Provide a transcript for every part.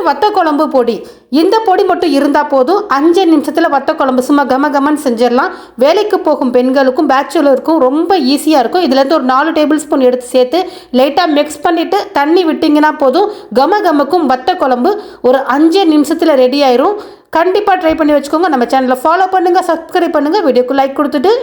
ரெண்டு வத்த குழம்பு பொடி. இந்த பொடி மட்டும் இருந்தால் போதும். அஞ்சு நிமிஷத்தில் வத்த குழம்பு சும்மா கம கமன்னு செஞ்சிடலாம். வேலைக்கு போகும் பெண்களுக்கும் பேச்சுலருக்கும் ரொம்ப ஈஸியாக இருக்கும். இதுலேருந்து ஒரு நாலு டேபிள் ஸ்பூன் எடுத்து சேர்த்து லைட்டாக மிக்ஸ் பண்ணிவிட்டு தண்ணி விட்டிங்கன்னா போதும். கம கமக்கும் வத்த குழம்பு ஒரு அஞ்சு நிமிஷத்தில் ரெடி ஆயிரும். கண்டிப்பாக ட்ரை பண்ணி வச்சுக்கோங்க. நம்ம சேனலை ஃபாலோ பண்ணுங்கள் சப்ஸ்கிரைப் பண்ணுங்கள் வீடியோக்கு லைக் கொடுத்துட்டு.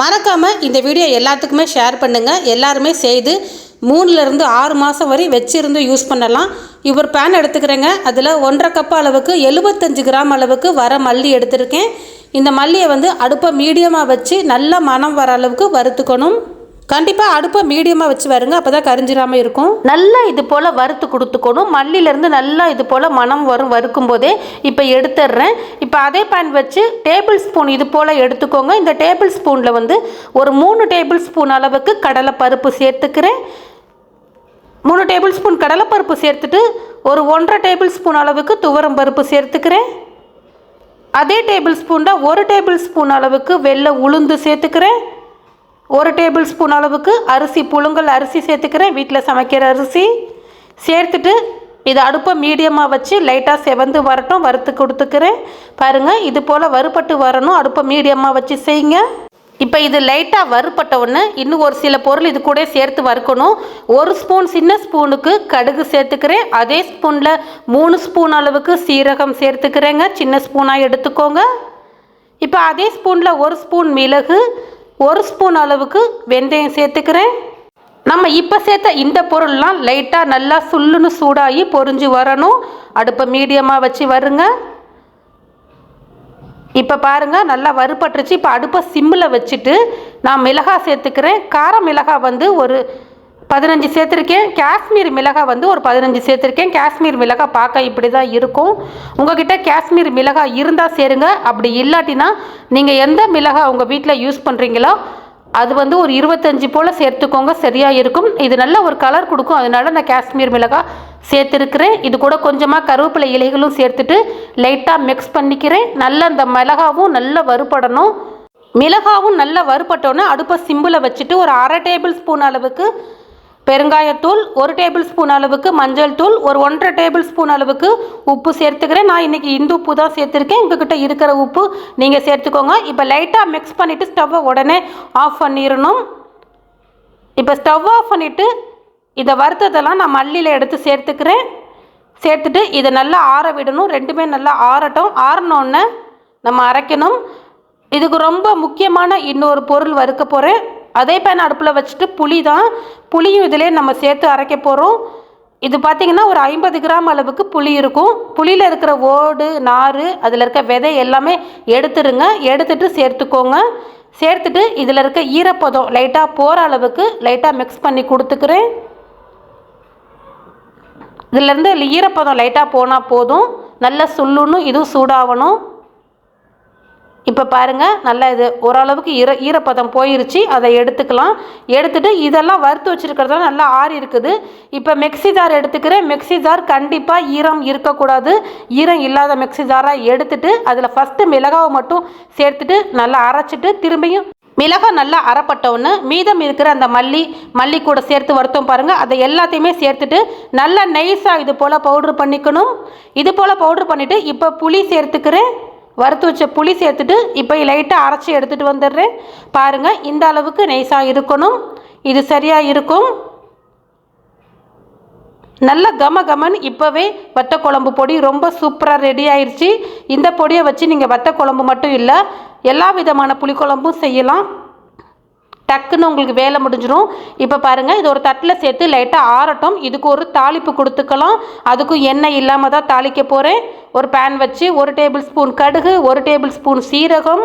மறக்காமல் இந்த வீடியோ எல்லாத்துக்குமே ஷேர் பண்ணுங்கள் எல்லாருமே செய்து மூணுலேருந்து ஆறு மாதம் வரை வச்சிருந்து யூஸ் பண்ணலாம். இவர் பேன் எடுத்துக்கிறேங்க. அதில் ஒன்றரை கப் அளவுக்கு எழுபத்தஞ்சு கிராம் அளவுக்கு வர மல்லி எடுத்திருக்கேன். இந்த மல்லியை வந்து அடுப்பை மீடியமாக வச்சு நல்லா மனம் வர அளவுக்கு வறுத்துக்கணும். கண்டிப்பாக அடுப்பை மீடியமாக வச்சு வருங்க. அப்போ தான் கரிஞ்சிடாமல் இருக்கும். நல்லா இது போல் வறுத்து கொடுத்துக்கணும். மல்லியிலேருந்து நல்லா இது போல் மனம் வரும் வறுக்கும் போதே இப்போ எடுத்துடுறேன். இப்போ அதே பேன் வச்சு டேபிள் ஸ்பூன் இது போல் எடுத்துக்கோங்க. இந்த டேபிள் ஸ்பூனில் வந்து ஒரு மூணு டேபிள் ஸ்பூன் அளவுக்கு கடலை பருப்பு சேர்த்துக்கிறேன். மூணு டேபிள் ஸ்பூன் கடலைப்பருப்பு சேர்த்துட்டு ஒரு ஒன்றரை டேபிள் ஸ்பூன் அளவுக்கு துவரம் பருப்பு சேர்த்துக்கிறேன். அதே டேபிள் ஸ்பூனில் ஒரு டேபிள் ஸ்பூன் அளவுக்கு வெள்ளை உளுந்து சேர்த்துக்கிறேன். ஒரு டேபிள் ஸ்பூன் அளவுக்கு அரிசி புழுங்கல் அரிசி சேர்த்துக்கிறேன். வீட்டில் சமைக்கிற அரிசி சேர்த்துட்டு இது அடுப்பை மீடியமாக வச்சு லைட்டாக செவந்து வரட்டும் வறுத்து கொடுத்துக்கிறேன். பாருங்கள் இது போல் வறுபட்டு வரணும். அடுப்பை மீடியமாக வச்சு செய்யுங்க. இப்போ இது லைட்டாக வறுபட்ட உடனே இன்னும் ஒரு சில பொருள் இது கூட சேர்த்து வறுக்கணும். ஒரு ஸ்பூன் சின்ன ஸ்பூனுக்கு கடுகு சேர்த்துக்கிறேன். அதே ஸ்பூனில் மூணு ஸ்பூன் அளவுக்கு சீரகம் சேர்த்துக்கிறேங்க. சின்ன ஸ்பூனாக எடுத்துக்கோங்க. இப்போ அதே ஸ்பூனில் ஒரு ஸ்பூன் மிளகு ஒரு ஸ்பூன் அளவுக்கு வெந்தயம் சேர்த்துக்கிறேன். நம்ம இப்போ சேர்த்த இந்த பொருள்லாம் லைட்டாக நல்லா சுள்ளுன்னு சூடாகி பொரிஞ்சு வரணும். அடுப்பை மீடியமாக வச்சு வருங்க. இப்போ பாருங்கள் நல்லா வறுபட்டுருச்சு. இப்போ அடுப்பை சிம்மில் வச்சுட்டு நான் மிளகாய் சேர்த்துக்கிறேன். கார மிளகாய் வந்து ஒரு பதினஞ்சு சேர்த்துருக்கேன். காஷ்மீர் மிளகாய் வந்து ஒரு பதினஞ்சு சேர்த்துருக்கேன். காஷ்மீர் மிளகாய் பார்க்க இப்படி தான் இருக்கும். உங்ககிட்ட காஷ்மீர் மிளகாய் இருந்தால் சேருங்க. அப்படி இல்லாட்டினா நீங்கள் எந்த மிளகாய் உங்கள் வீட்டில் யூஸ் பண்ணுறீங்களோ அது வந்து ஒரு இருபத்தஞ்சி போல் சேர்த்துக்கோங்க. சரியாக இருக்கும். இது நல்ல ஒரு கலர் கொடுக்கும். அதனால நான் காஷ்மீர் மிளகாய் சேர்த்துருக்கிறேன். இது கூட கொஞ்சமாக கருவேப்பிலை இலைகளும் சேர்த்துட்டு லைட்டாக மிக்ஸ் பண்ணிக்கிறேன். நல்ல அந்த மிளகாவும் நல்லா வறுபடணும். மிளகாவும் நல்லா வறுபட்டோன்னே அடுப்பை சிம்பில் வச்சுட்டு ஒரு அரை டேபிள் ஸ்பூன் அளவுக்கு பெருங்காயத்தூள் ஒரு டேபிள் ஸ்பூன் அளவுக்கு மஞ்சள் தூள் ஒரு ஒன்றரை டேபிள் ஸ்பூன் அளவுக்கு உப்பு சேர்த்துக்கிறேன். நான் இன்றைக்கி இந்த உப்பு தான் சேர்த்துருக்கேன். எங்ககிட்ட இருக்கிற உப்பு நீங்கள் சேர்த்துக்கோங்க. இப்போ லைட்டாக மிக்ஸ் பண்ணிவிட்டு ஸ்டவ்வை உடனே ஆஃப் பண்ணிடணும் இப்போ ஸ்டவ் ஆஃப் பண்ணிவிட்டு இதை வறுத்ததெல்லாம் நான் மல்லியில் எடுத்து சேர்த்துக்கிறேன். சேர்த்துட்டு இதை நல்லா ஆற விடணும். ரெண்டுமே நல்லா ஆறட்டும். ஆறினோடனே நம்ம அரைக்கணும். இதுக்கு ரொம்ப முக்கியமான இன்னொரு பொருள் வறுக்க போகிறேன் அதே பேன் அடுப்பில் வச்சுட்டு புளி தான். புளியும் இதிலே நம்ம சேர்த்து அரைக்க போகிறோம் இது பார்த்திங்கன்னா ஒரு ஐம்பது கிராம் அளவுக்கு புளி இருக்கும். புளியில் இருக்கிற ஓடு நார் அதில் இருக்க விதை எல்லாமே எடுத்துருங்க. எடுத்துட்டு சேர்த்துக்கோங்க. சேர்த்துட்டு இதில் இருக்க ஈரப்பதம் லைட்டாக போகிற அளவுக்கு லைட்டாக மிக்ஸ் பண்ணி கொடுத்துக்கிறேன். இதிலேருந்து ஈரப்பதம் லைட்டாக போனால் போதும். நல்லா சுள்ளுணும் இதுவும் சூடாகணும் இப்போ பாருங்கள் நல்லா இது ஓரளவுக்கு ஈர ஈரப்பதம் போயிருச்சு. அதை எடுத்துக்கலாம். எடுத்துகிட்டு இதெல்லாம் வறுத்து வச்சுருக்கிறதுலாம் நல்லா ஆறி இருக்குது. இப்போ மிக்ஸி ஜார் எடுத்துக்கிறேன். மிக்ஸி ஜார் கண்டிப்பாக ஈரம் இருக்கக்கூடாது. ஈரம் இல்லாத மிக்ஸி ஜாராக எடுத்துட்டு அதில் ஃபஸ்ட்டு மிளகாவை மட்டும் சேர்த்துட்டு நல்லா அரைச்சிட்டு திரும்பியும் மிளகாய் நல்லா அறப்பட்டவுன்னு மீதம் இருக்கிற அந்த மல்லி மல்லி கூட சேர்த்து வறுத்தோம் பாருங்கள் அதை எல்லாத்தையுமே சேர்த்துட்டு நல்லா நைஸாக இது போல் பவுட்ரு பண்ணிக்கணும். இது போல் பவுட்ரு பண்ணிவிட்டு இப்போ புளி சேர்த்துக்கிறேன். வறுத்து வச்ச புளி சேர்த்துட்டு இப்போ லைட்டாக அரைச்சி எடுத்துகிட்டு வந்துடுறேன். பாருங்கள் இந்த அளவுக்கு நைஸாக இருக்கணும். இது சரியாக இருக்கும். நல்ல கம கமன் இப்போவே வத்த குழம்பு பொடி ரொம்ப சூப்பராக ரெடி ஆயிடுச்சு இந்த பொடியை வச்சு நீங்கள் வத்த குழம்பு மட்டும் இல்லை எல்லா விதமான புளிக்குழம்பும் செய்யலாம். டக்குன்னு உங்களுக்கு வேலை முடிஞ்சிடும் இப்போ பாருங்கள் இது ஒரு தட்டில் சேர்த்து லைட்டாக ஆறட்டும். இதுக்கு ஒரு தாளிப்பு கொடுத்துக்கலாம். அதுக்கும் எண்ணெய் இல்லாமல் தான் தாளிக்க போகிறேன் ஒரு பேன் வச்சு ஒரு டேபிள் ஸ்பூன் கடுகு ஒரு டேபிள் ஸ்பூன் சீரகம்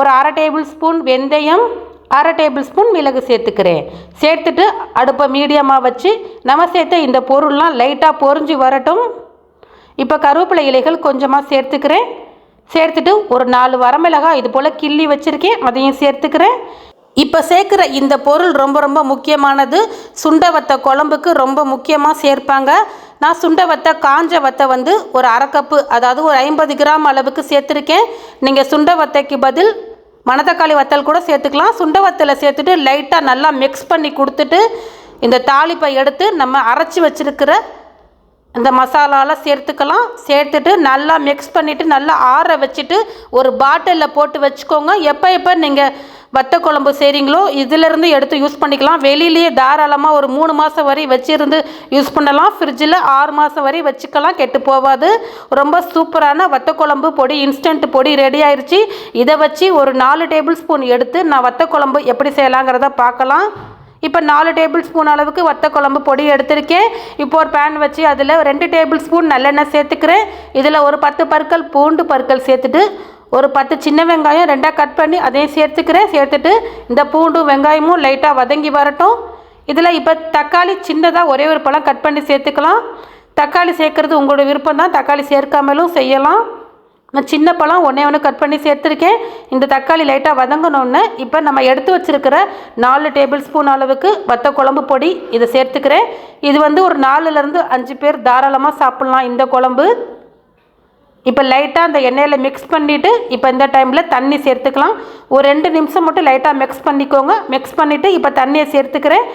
ஒரு அரை டேபிள் ஸ்பூன் வெந்தயம் அரை டேபிள் ஸ்பூன் மிளகு சேர்த்துக்கிறேன். சேர்த்துட்டு அடுப்பை மீடியமாக வச்சு நம்ம சேர்த்த இந்த பொருள்லாம் லைட்டாக பொறிஞ்சு வரட்டும். இப்போ கருவேப்பிலை இலைகள் கொஞ்சமாக சேர்த்துக்கிறேன். சேர்த்துட்டு ஒரு நாலு வரமிளகாய் இது போல் கிள்ளி வச்சுருக்கேன். அதையும் சேர்த்துக்கிறேன். இப்போ சேர்க்குற இந்த பொருள் ரொம்ப ரொம்ப முக்கியமானது. சுண்ட வத்த குழம்புக்கு ரொம்ப முக்கியமாக சேர்ப்பாங்க. நான் சுண்ட வத்த காஞ்ச வத்தை வந்து ஒரு அரை கப்பு அதாவது ஒரு ஐம்பது கிராம் அளவுக்கு சேர்த்துருக்கேன். நீங்கள் சுண்ட வத்தைக்கு பதில் மணத்தக்காளி வத்தல் கூட சேர்த்துக்கலாம். சுண்ட வத்தலை சேர்த்துட்டு லைட்டாக நல்லா மிக்ஸ் பண்ணி கொடுத்துட்டு இந்த தாளிப்பை எடுத்து நம்ம அரைச்சி வச்சிருக்கிற இந்த மசாலாலாம் சேர்த்துக்கலாம். சேர்த்துட்டு நல்லா மிக்ஸ் பண்ணிவிட்டு நல்லா ஆற வச்சுட்டு ஒரு பாட்டிலில் போட்டு வச்சுக்கோங்க. எப்போ எப்போ நீங்கள் வத்த குழம்பு செய்கிறீங்களோ இதிலிருந்து எடுத்து யூஸ் பண்ணிக்கலாம். வெளியிலேயே தாராளமாக ஒரு மூணு மாதம் வரை வச்சுருந்து யூஸ் பண்ணலாம். ஃப்ரிட்ஜில் ஆறு மாதம் வரை வச்சுக்கலாம். கெட்டு போகாது. ரொம்ப சூப்பரான வத்த குழம்பு பொடி இன்ஸ்டன்ட் பொடி ரெடி ஆயிடுச்சு இதை வச்சு ஒரு நாலு டேபிள் ஸ்பூன் எடுத்து நான் வத்த குழம்பு எப்படி செய்யலாங்கிறத பார்க்கலாம். இப்போ நாலு டேபிள் ஸ்பூன் அளவுக்கு வத்த குழம்பு பொடி எடுத்திருக்கேன். இப்போ ஒரு பேன் வச்சு அதில் ரெண்டு டேபிள் ஸ்பூன் நல்லெண்ணெய் சேர்த்துக்கிறேன். இதில் ஒரு பத்து பற்கள் பூண்டு பற்கள் சேர்த்துட்டு ஒரு பத்து சின்ன வெங்காயம் ரெண்டாக கட் பண்ணி அதையும் சேர்த்துக்கிறேன். சேர்த்துட்டு இந்த பூண்டும் வெங்காயமும் லைட்டாக வதங்கி வரட்டும். இதில் இப்போ தக்காளி சின்னதாக ஒரே ஒரு பழம் கட் பண்ணி சேர்த்துக்கலாம். தக்காளி சேர்க்குறது உங்களோட விருப்பம் தான் தக்காளி சேர்க்காமலும் செய்யலாம். நான் சின்ன பழம் ஒன்றே ஒன்று கட் பண்ணி சேர்த்துருக்கேன். இந்த தக்காளி லைட்டாக வதங்கினோன்னு இப்போ நம்ம எடுத்து வச்சுருக்கிற நாலு டேபிள் ஸ்பூன் அளவுக்கு வத்த குழம்பு பொடி இதை சேர்த்துக்கிறேன். இது வந்து ஒரு நாலுலேருந்து அஞ்சு பேர் தாராளமாக சாப்பிட்லாம் இந்த குழம்பு. இப்போ லைட்டாக அந்த எண்ணெயில் மிக்ஸ் பண்ணிவிட்டு இப்போ இந்த டைமில் தண்ணி சேர்த்துக்கலாம். ஒரு ரெண்டு நிமிஷம் மட்டும் லைட்டாக மிக்ஸ் பண்ணிக்கோங்க. மிக்ஸ் பண்ணிவிட்டு இப்போ தண்ணியை சேர்த்துக்கிறேன்.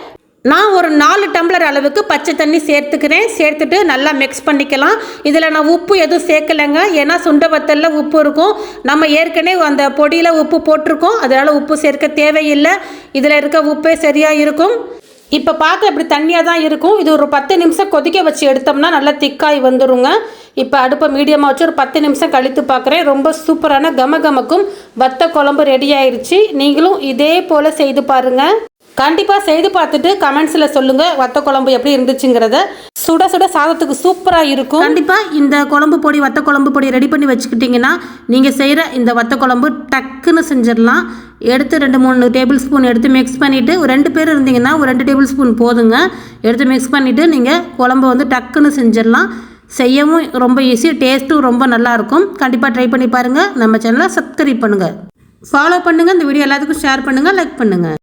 நான் ஒரு நாலு டம்ளர் அளவுக்கு பச்சை தண்ணி சேர்த்துக்கிறேன். சேர்த்துட்டு நல்லா மிக்ஸ் பண்ணிக்கலாம். இதில் நான் உப்பு எதுவும் சேர்க்கலைங்க. ஏன்னா சுண்ட வத்தலில் உப்பு இருக்கும். நம்ம ஏற்கனவே அந்த பொடியில் உப்பு போட்டிருக்கோம். அதனால் உப்பு சேர்க்க தேவையில்லை. இதில் இருக்க உப்பே சரியாக இருக்கும். இப்போ பார்க்க இப்படி தண்ணியாக தான் இருக்கும். இது ஒரு பத்து நிமிஷம் கொதிக்க வச்சு எடுத்தோம்னா நல்லா திக்காய் வந்துருங்க. இப்போ அடுப்பை மீடியமாக வச்சு ஒரு பத்து நிமிஷம் கழித்து பார்க்குறேன். ரொம்ப சூப்பரான கம கமக்கும் வத்த குழம்பு ரெடி ஆயிடுச்சு நீங்களும் இதே போல் செய்து பாருங்கள் கண்டிப்பாக செய்து பார்த்துட்டு கமெண்ட்ஸில் சொல்லுங்கள் வத்த குழம்பு எப்படி இருந்துச்சுங்கிறத சுட சுட சாதத்துக்கு சூப்பராக இருக்கும். கண்டிப்பாக இந்த குழம்பு பொடி வத்த குழம்பு பொடி ரெடி பண்ணி வச்சுக்கிட்டிங்கன்னா நீங்கள் செய்கிற இந்த வத்த குழம்பு டக்குன்னு செஞ்சிடலாம். எடுத்து ரெண்டு மூணு டேபிள் ஸ்பூன் எடுத்து மிக்ஸ் பண்ணிவிட்டு ஒரு ரெண்டு பேர் இருந்தீங்கன்னா ஒரு ரெண்டு டேபிள் ஸ்பூன் போதுங்க. எடுத்து மிக்ஸ் பண்ணிவிட்டு நீங்கள் குழம்பு வந்து டக்குன்னு செஞ்சிடலாம். செய்யவும் ரொம்ப ஈஸி டேஸ்ட்டும் ரொம்ப நல்லாயிருக்கும் கண்டிப்பாக ட்ரை பண்ணி பாருங்கள் நம்ம சேனலை சப்ஸ்கிரைப் பண்ணுங்கள் ஃபாலோ பண்ணுங்கள் இந்த வீடியோ எல்லாத்துக்கும் ஷேர் பண்ணுங்கள் லைக் பண்ணுங்கள்